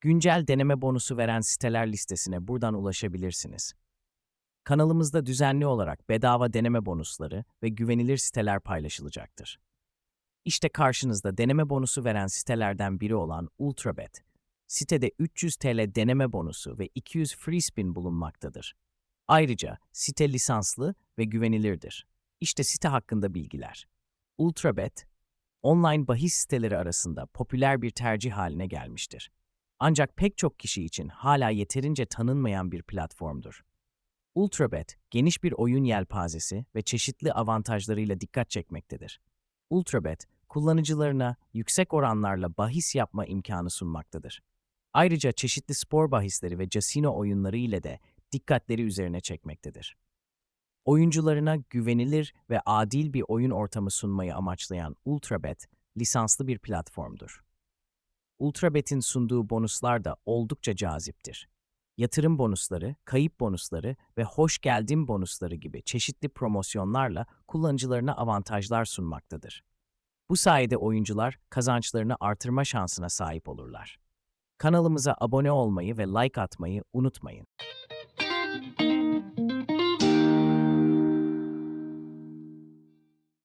güncel deneme bonusu veren siteler listesine buradan ulaşabilirsiniz. Kanalımızda düzenli olarak bedava deneme bonusları ve güvenilir siteler paylaşılacaktır. İşte karşınızda deneme bonusu veren sitelerden biri olan Ultrabet. Sitede 300 TL deneme bonusu ve 200 free spin bulunmaktadır. Ayrıca site lisanslı ve güvenilirdir. İşte site hakkında bilgiler. Ultrabet, online bahis siteleri arasında popüler bir tercih haline gelmiştir. Ancak pek çok kişi için hala yeterince tanınmayan bir platformdur. Ultrabet, geniş bir oyun yelpazesi ve çeşitli avantajlarıyla dikkat çekmektedir. Ultrabet, kullanıcılarına yüksek oranlarla bahis yapma imkanı sunmaktadır. Ayrıca çeşitli spor bahisleri ve casino oyunları ile de dikkatleri üzerine çekmektedir. Oyuncularına güvenilir ve adil bir oyun ortamı sunmayı amaçlayan Ultrabet, lisanslı bir platformdur. Ultrabet'in sunduğu bonuslar da oldukça caziptir. Yatırım bonusları, kayıp bonusları ve hoş geldin bonusları gibi çeşitli promosyonlarla kullanıcılarına avantajlar sunmaktadır. Bu sayede oyuncular kazançlarını artırma şansına sahip olurlar. Kanalımıza abone olmayı ve like atmayı unutmayın.